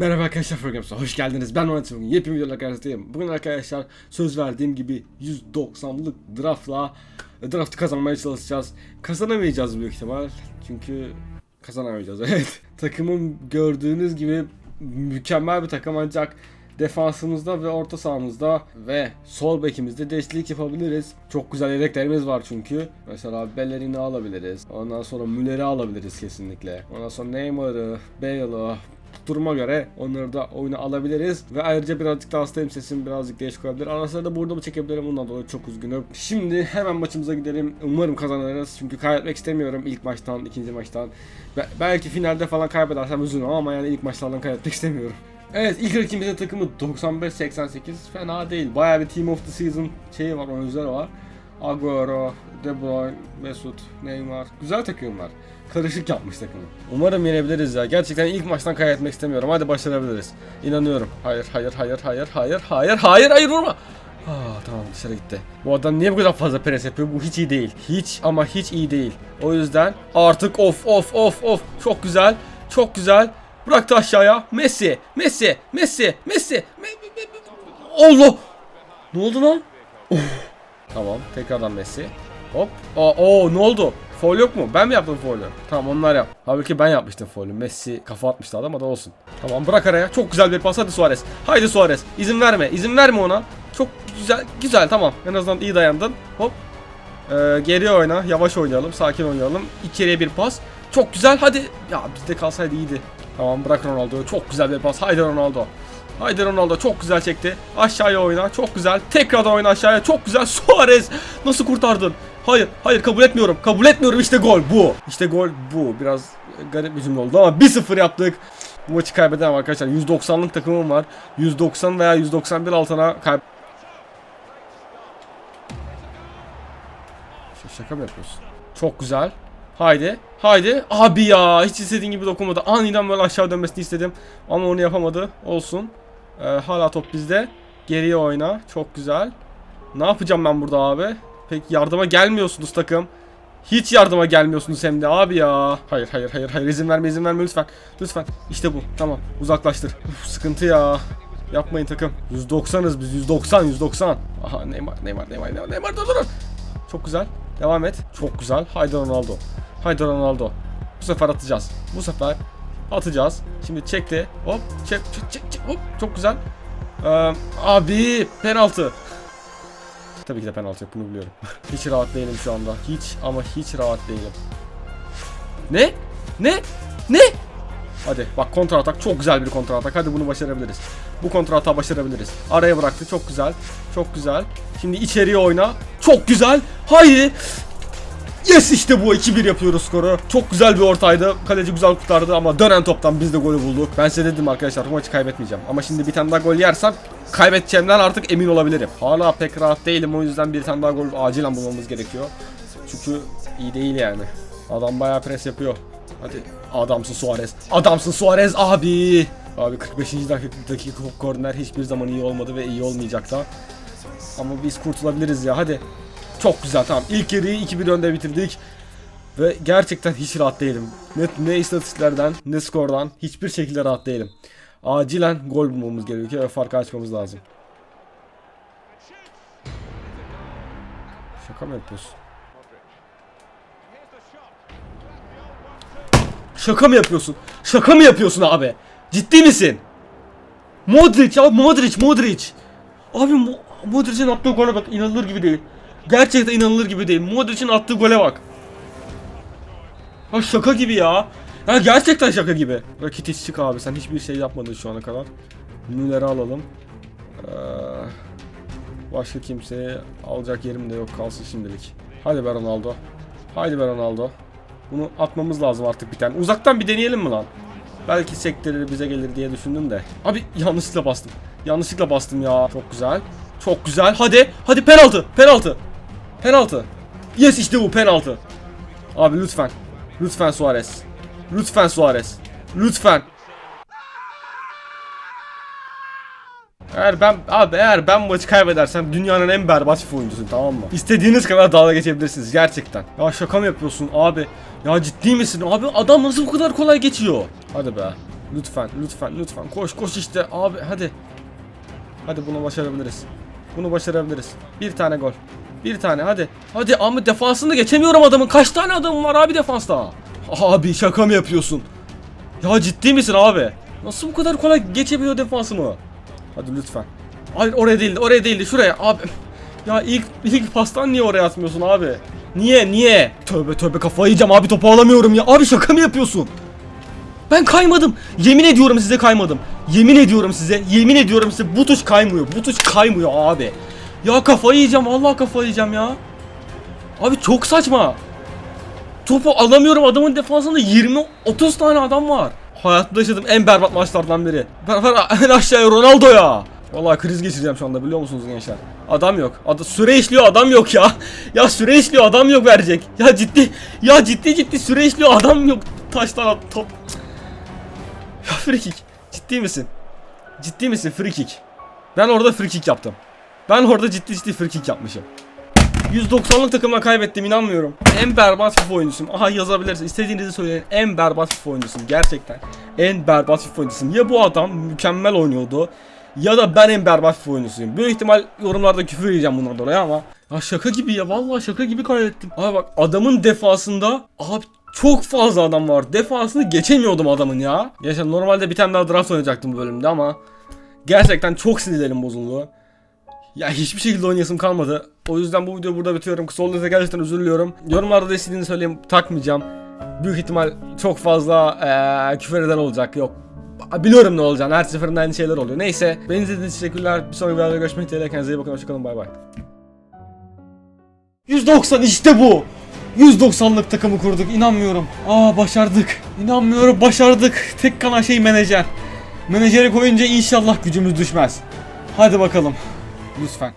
Merhaba arkadaşlar programımıza hoş geldiniz. Ben Murat bugün yepyeni videolarla karşınızdayım. Bugün arkadaşlar söz verdiğim gibi 190'lık draftla draftı kazanmaya çalışacağız. Kazanamayacağız büyük ihtimal. Çünkü kazanamayacağız evet. Takımım gördüğünüz gibi mükemmel bir takım ancak defansımızda ve orta sahamızda ve sol bekimizde değişiklik yapabiliriz. Çok güzel yedeklerimiz var çünkü. Mesela Bellerin'i alabiliriz. Ondan sonra Müller'i alabiliriz kesinlikle. Ondan sonra Neymar'ı, Bale'ı, duruma göre onları da oyuna alabiliriz. Ve ayrıca birazcık da hastayım sesim birazcık değişik olabilir. Ara sıra da burada mı çekebilirim bundan dolayı çok üzgünüm. Şimdi hemen maçımıza gidelim. Umarım kazanırız. Çünkü kaybetmek istemiyorum ilk maçtan, ikinci maçtan. Be- belki finalde falan kaybedersem üzülürüm ama yani ilk maçlardan kaybetmek istemiyorum. Evet ilk rakibimizin takımı 95-88 fena değil. Bayağı bir Team of the Season şeyi var, oyuncuları var. Agüero, De Bruyne, Mesut, Neymar. Güzel takımlar. Karışık yapmış takımı. Umarım yenebiliriz ya. Gerçekten ilk maçtan kaybetmek istemiyorum. Hadi başarabiliriz. İnanıyorum. Hayır, hayır, hayır, hayır, hayır, hayır, hayır, hayır vurma. Ah, tamam dışarı gitti. Bu adam niye bu kadar fazla pres yapıyor? Bu hiç iyi değil. Hiç ama hiç iyi değil. O yüzden artık of of of of. Çok güzel. Çok güzel. Bıraktı aşağıya. Messi. Messi. Messi. Messi. Me- Allah. Ne oldu lan? Tamam. Tekrardan Messi. Hop. Aa, oo ne oldu? Foul yok mu? Ben mi yaptım foul'ü? Tamam onlar yap. Halbuki ben yapmıştım foul'ü. Messi kafa atmıştı adama da olsun. Tamam bırak araya. Çok güzel bir pas. Hadi Suarez. Haydi Suarez. İzin verme. İzin verme ona. Çok güzel. Güzel tamam. En azından iyi dayandın. Hop. Ee, geri oyna. Yavaş oynayalım. Sakin oynayalım. İçeriye bir pas. Çok güzel. Hadi. Ya bizde kalsaydı iyiydi. Tamam bırak Ronaldo'yu. Çok güzel bir pas. Haydi Ronaldo. Haydi Ronaldo çok güzel çekti. Aşağıya oyna. Çok güzel. Tekrardan oyna aşağıya. Çok güzel. Suarez. Nasıl kurtardın? Hayır. Hayır kabul etmiyorum. Kabul etmiyorum. İşte gol bu. İşte gol bu. Biraz garip bir cümle oldu ama 1-0 yaptık. Bu maçı kaybeden arkadaşlar. 190'lık takımım var. 190 veya 191 altına kayb... Şaka mı yapıyorsun? Çok güzel. Haydi. Haydi. Abi ya hiç istediğin gibi dokunmadı. Aniden böyle aşağı dönmesini istedim. Ama onu yapamadı. Olsun. Ee, hala top bizde. Geriye oyna. Çok güzel. Ne yapacağım ben burada abi? Pek yardıma gelmiyorsunuz takım. Hiç yardıma gelmiyorsunuz hem de abi ya. Hayır hayır hayır hayır izin verme izin verme lütfen. Lütfen. İşte bu. Tamam. Uzaklaştır. Uf, sıkıntı ya. Yapmayın takım. 190'ız biz 190 190. Aha Neymar Neymar Neymar Neymar Neymar dur dur. dur. Çok güzel. Devam et. Çok güzel. Haydi Ronaldo. Haydi Ronaldo. Bu sefer atacağız. Bu sefer atacağız. Şimdi çekti. Hop. Çek çek çek. çek. Hop. Çok güzel. Ee, abi penaltı. Tabii ki de penaltı yok bunu biliyorum. hiç rahat değilim şu anda. Hiç ama hiç rahat değilim. Ne? Ne? Ne? Hadi bak kontra atak çok güzel bir kontra atak. Hadi bunu başarabiliriz. Bu kontra atağı başarabiliriz. Araya bıraktı. Çok güzel. Çok güzel. Şimdi içeriye oyna. Çok güzel. Haydi. Yes işte bu 2-1 yapıyoruz skoru. Çok güzel bir ortaydı. Kaleci güzel kurtardı ama dönen toptan biz de golü bulduk. Ben size dedim arkadaşlar bu maçı kaybetmeyeceğim. Ama şimdi bir tane daha gol yersem kaybedeceğimden artık emin olabilirim. Hala pek rahat değilim o yüzden bir tane daha gol acilen bulmamız gerekiyor. Çünkü iyi değil yani. Adam bayağı pres yapıyor. Hadi adamsın Suarez. Adamsın Suarez abi. Abi 45. dakika, dakika korner hiçbir zaman iyi olmadı ve iyi olmayacak da. Ama biz kurtulabiliriz ya hadi. Çok güzel tamam. İlk yarıyı 2-1 önde bitirdik. Ve gerçekten hiç rahat değilim. Ne, ne istatistiklerden ne skordan hiçbir şekilde rahat değilim. Acilen gol bulmamız gerekiyor ve farkı açmamız lazım. Şaka mı yapıyorsun? Şaka mı yapıyorsun? Şaka mı yapıyorsun abi? Ciddi misin? Modric abi Modric Modric. Abi Mo- Modric'in attığı gole bak inanılır gibi değil. Gerçekten inanılır gibi değil. Modric'in attığı gole bak. Ha şaka gibi ya. Ya gerçekten şaka gibi. Rakitic çık abi sen hiçbir şey yapmadın şu ana kadar. Müller'i alalım. Ee, başka kimseye alacak yerim de yok kalsın şimdilik. Hadi be Ronaldo. Haydi be Ronaldo. Bunu atmamız lazım artık bir tane. Uzaktan bir deneyelim mi lan? Belki sektirir bize gelir diye düşündüm de. Abi yanlışlıkla bastım. Yanlışlıkla bastım ya. Çok güzel. Çok güzel. Hadi. Hadi penaltı. Penaltı. Penaltı. Yes işte bu penaltı. Abi lütfen. Lütfen Suarez. Lütfen Suarez. Lütfen. Eğer ben abi eğer ben maçı kaybedersem dünyanın en berbat FIFA oyuncusun tamam mı? İstediğiniz kadar dalga geçebilirsiniz gerçekten. Ya şaka mı yapıyorsun abi? Ya ciddi misin abi? Adam nasıl bu kadar kolay geçiyor? Hadi be. Lütfen, lütfen, lütfen. Koş, koş işte. Abi hadi. Hadi bunu başarabiliriz. Bunu başarabiliriz. Bir tane gol. Bir tane hadi. Hadi Ahmet defansını geçemiyorum adamın. Kaç tane adamım var abi defansta? Abi şaka mı yapıyorsun? Ya ciddi misin abi? Nasıl bu kadar kolay geçebiliyor defansımı? Hadi lütfen. Hayır oraya değildi, oraya değildi. Şuraya abi. Ya ilk ilk pastan niye oraya atmıyorsun abi? Niye? Niye? Tövbe tövbe kafayı yiyeceğim abi topu alamıyorum ya. Abi şaka mı yapıyorsun? Ben kaymadım. Yemin ediyorum size kaymadım. Yemin ediyorum size. Yemin ediyorum size bu tuş kaymıyor. Bu tuş kaymıyor abi. Ya kafayı yiyeceğim. Vallahi kafayı yiyeceğim ya. Abi çok saçma. Topu alamıyorum adamın defansında 20 30 tane adam var. Hayatımda yaşadığım en berbat maçlardan biri. Ben en aşağıya Ronaldo ya. Vallahi kriz geçireceğim şu anda biliyor musunuz gençler? Adam yok. Ada süre işliyor adam yok ya. Ya süre işliyor adam yok verecek. Ya ciddi ya ciddi ciddi süre işliyor adam yok. Taştan top. Free kick. Ciddi misin? Ciddi misin free kick? Ben orada free kick yaptım. Ben orada ciddi ciddi free kick yapmışım. 190'lık takımla kaybettim inanmıyorum. En berbat FIFA oyuncusuyum. Aha yazabilirsin. İstediğinizi söyleyin. En berbat FIFA oyuncusuyum gerçekten. En berbat FIFA oyuncusuyum. Ya bu adam mükemmel oynuyordu ya da ben en berbat FIFA oyuncusuyum. Büyük ihtimal yorumlarda küfür yiyeceğim bundan dolayı ama ya şaka gibi ya vallahi şaka gibi kaybettim. Abi bak adamın defasında abi çok fazla adam var. Defasını geçemiyordum adamın ya. Yaşa normalde bir tane daha draft oynayacaktım bu bölümde ama gerçekten çok sinirlerim bozuldu. Ya hiçbir şekilde oynayasım kalmadı. O yüzden bu videoyu burada bitiriyorum. Kısa olduğu için gerçekten özür diliyorum. Yorumlarda da istediğini söyleyeyim takmayacağım. Büyük ihtimal çok fazla eee küfür eden olacak. Yok. Biliyorum ne olacağını. Her seferinde aynı şeyler oluyor. Neyse. Beni izlediğiniz için teşekkürler. Bir sonraki videoda görüşmek dileğiyle. Kendinize iyi bakın. Hoşçakalın. Bay bay. 190 işte bu. 190'lık takımı kurduk. İnanmıyorum. Aa başardık. İnanmıyorum başardık. Tek kalan şey menajer. Menajeri koyunca inşallah gücümüz düşmez. Hadi bakalım. Lütfen.